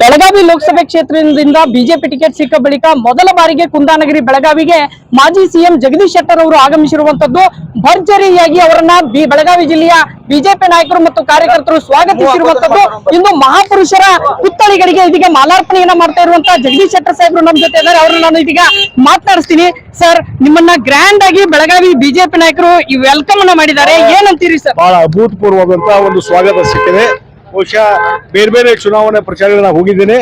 ಬೆಳಗಾವಿ ಲೋಕಸಭೆ ಕ್ಷೇತ್ರದಿಂದ BJP ticket ಸಿಕ್ಕ ಬಳಿಕ ಮೊದಲ ಬಾರಿಗೆ ಕುಂದಾನಗರಿ ಬೆಳಗಾವಿಗೆ ಮಾಜಿ ಸಿಎಂ ಜಗದೀಶ್ ಶೆಟ್ಟರ್ ಅವರು ಆಗಮಿಸಿರುವಂತದ್ದು ಭರ್ಜರಿಯಾಗಿ ಅವರನ್ನ ಬೆಳಗಾವಿ ಜಿಲ್ಲೆಯ ಬಿಜೆಪಿ ನಾಯಕರು ಮತ್ತು ಕಾರ್ಯಕರ್ತರು ಸ್ವಾಗತಿಸಿರುವಂತದ್ದು. ಇಂದು ಮಹಾಪುರುಷರ ಪುತ್ಥಳಿಗಳಿಗೆ ಇದೀಗ ಮಾಲಾರ್ಪಣೆಯನ್ನ ಮಾಡ್ತಾ ಇರುವಂತಹ ಜಗದೀಶ್ ಶೆಟ್ಟರ್ ಸಾಹೇಬರು ನಮ್ಮ ಜೊತೆ ಇದ್ದಾರೆ. ಅವ್ರನ್ನ ನಾನು ಇದೀಗ ಮಾತನಾಡಿಸ್ತೀನಿ. ಸರ್, ನಿಮ್ಮನ್ನ ಗ್ರ್ಯಾಂಡ್ ಆಗಿ ಬೆಳಗಾವಿ ಬಿಜೆಪಿ ನಾಯಕರು ಈ ವೆಲ್ಕಮ್ ಅನ್ನ ಮಾಡಿದ್ದಾರೆ. ಏನಂತೀರಿ ಸರ್? ಬಹಳ ಅಭೂತಪೂರ್ವವಾದಂತಹ ಒಂದು ಸ್ವಾಗತ ಸಿಕ್ಕಿದೆ. ಬಹುಶಃ ಬೇರೆ ಬೇರೆ ಚುನಾವಣೆ ಪ್ರಚಾರಗಳನ್ನ ಹೋಗಿದ್ದೇನೆ.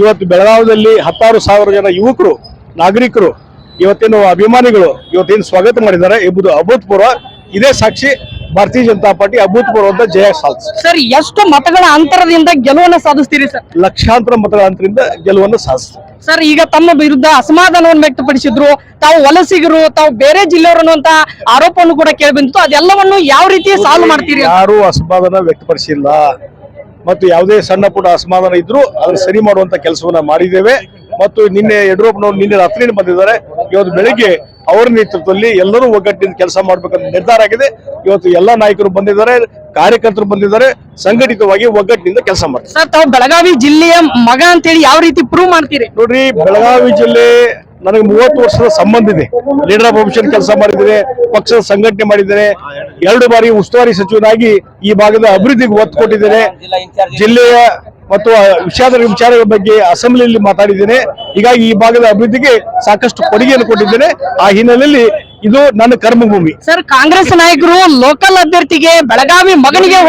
ಇವತ್ತು ಬೆಳಗಾವಿಯಲ್ಲಿ ಹತ್ತಾರು ಸಾವಿರ ಜನ ಯುವಕರು ನಾಗರಿಕರು ಇವತ್ತೇನು ಅಭಿಮಾನಿಗಳು ಇವತ್ತೇನು ಸ್ವಾಗತ ಮಾಡಿದ್ದಾರೆ ಎಂಬುದು ಅಭೂತಪೂರ್ವ. ಇದೇ ಸಾಕ್ಷಿ ಭಾರತೀಯ ಜನತಾ ಪಾರ್ಟಿ ಅಂತ ಜಯ ಸಾಧಿಸ್ ಸರ್ ಎಷ್ಟು ಮತಗಳ ಅಂತರದಿಂದ ಗೆಲುವನ್ನು ಸಾಧಿಸ್ತೀರಿ ಸರ್? ಲಕ್ಷಾಂತರ ಮತಗಳ ಅಂತರಿಂದ ಗೆಲುವನ್ನು ಸಾಧಿಸ್ತೀವಿ. ಸರ್ ಈಗ ತಮ್ಮ ವಿರುದ್ಧ ಅಸಮಾಧಾನವನ್ನು ವ್ಯಕ್ತಪಡಿಸಿದ್ರು. ತಾವು ವಲಸಿಗರು ತಾವು ಬೇರೆ ಜಿಲ್ಲೆಯವರು ಅನ್ನುವಂತ ಆರೋಪವನ್ನು ಕೂಡ ಕೇಳಿ ಬಂದಿತ್ತು ಅದೆಲ್ಲವನ್ನು ಯಾವ ರೀತಿ ಸಾಲ್ವ್ ಮಾಡ್ತೀರಿ ಯಾರು ಅಸಮಾಧಾನ ವ್ಯಕ್ತಪಡಿಸಿಲ್ಲ. ಮತ್ತು ಯಾವುದೇ ಸಣ್ಣ ಪುಟ್ಟ ಅಸಮಾಧಾನ ಇದ್ರೂ ಅದನ್ನು ಸರಿ ಮಾಡುವಂತ ಕೆಲಸವನ್ನ ಮಾಡಿದ್ದೇವೆ. ಮತ್ತು ನಿನ್ನೆ ಯಡಿಯೂರಪ್ಪನವರು ನಿನ್ನೆ ರಾತ್ರಿ ಬಂದಿದ್ದಾರೆ. ಇವತ್ತು ಬೆಳಿಗ್ಗೆ ಅವರ ನೇತೃತ್ವದಲ್ಲಿ ಎಲ್ಲರೂ ಒಗ್ಗಟ್ಟಿನ ಕೆಲಸ ಮಾಡ್ಬೇಕಂತ ನಿರ್ಧಾರ ಆಗಿದೆ. ಇವತ್ತು ಎಲ್ಲಾ ನಾಯಕರು ಬಂದಿದ್ದಾರೆ ಕಾರ್ಯಕರ್ತರು ಬಂದಿದ್ದಾರೆ ಸಂಘಟಿತವಾಗಿ ಒಗ್ಗಟ್ಟಿನಿಂದ ಕೆಲಸ ಮಾಡ್ತಾರೆ. ಸರ್ ತಾವು ಬೆಳಗಾವಿ ಜಿಲ್ಲೆಯ ಮಗ ಅಂತೇಳಿ ಯಾವ ರೀತಿ ಪ್ರೂವ್ ಮಾಡ್ತೀರಿ? ನೋಡ್ರಿ ಬೆಳಗಾವಿ ಜಿಲ್ಲೆ ನನಗೆ ಮೂವತ್ತು ವರ್ಷದ ಸಂಬಂಧ ಇದೆ. ಲೀಡರ್ ಆಫ್ ಆಫಿಷನ್ ಕೆಲಸ ಮಾಡಿದ್ದೇನೆ ಪಕ್ಷದ ಸಂಘಟನೆ ಮಾಡಿದ್ದೇನೆ. ಎರಡು ಬಾರಿ ಉಸ್ತುವಾರಿ ಸಚಿವನಾಗಿ ಈ ಭಾಗದ ಅಭಿವೃದ್ಧಿಗೆ ಒತ್ತು ಕೊಟ್ಟಿದ್ದೇನೆ. ಜಿಲ್ಲೆಯ ಮತ್ತು ವಿಷಾದ ವಿಚಾರಗಳ ಬಗ್ಗೆ ಅಸೆಂಬ್ಲಿಯಲ್ಲಿ ಮಾತಾಡಿದ್ದೇನೆ. ಹೀಗಾಗಿ ಈ ಭಾಗದ ಅಭಿವೃದ್ಧಿಗೆ ಸಾಕಷ್ಟು ಕೊಡುಗೆಯನ್ನು ಕೊಟ್ಟಿದ್ದೇನೆ. ಆ ಹಿನ್ನೆಲೆಯಲ್ಲಿ ಇದು ನನ್ನ ಕರ್ಮಭೂಮಿ. ಸರ್ ಕಾಂಗ್ರೆಸ್ ನಾಯಕರು ಲೋಕಲ್ ಅಭ್ಯರ್ಥಿಗೆ ಬೆಳಗಾವಿ ಮಗನಿಗೆ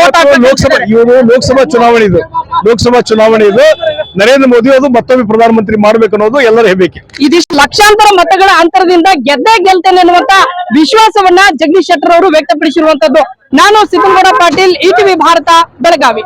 ಲೋಕಸಭಾ ಇವರು ಲೋಕಸಭಾ ಚುನಾವಣೆ ಇದು. ಲೋಕಸಭಾ ಚುನಾವಣೆ ಇದು. ನರೇಂದ್ರ ಮೋದಿ ಅವರು ಮತ್ತೊಮ್ಮೆ ಪ್ರಧಾನಮಂತ್ರಿ ಮಾಡ್ಬೇಕು ಅನ್ನೋದು ಎಲ್ಲರ ಹೇಳಬೇಕು ಇದಿಷ್ಟು ಲಕ್ಷಾಂತರ ಮತಗಳ ಅಂತರದಿಂದ ಗೆದ್ದೇ ಗೆಲ್ತೇನೆ ಅನ್ನುವಂತ ವಿಶ್ವಾಸವನ್ನ ಜಗದೀಶ್ ಶೆಟ್ಟರ್ ಅವರು ವ್ಯಕ್ತಪಡಿಸಿರುವಂತದ್ದು. ನಾನು ಸಿದ್ದನಗೌಡ ಪಾಟೀಲ್ ಇಟಿವಿ ಭಾರತ, ಬೆಳಗಾವಿ.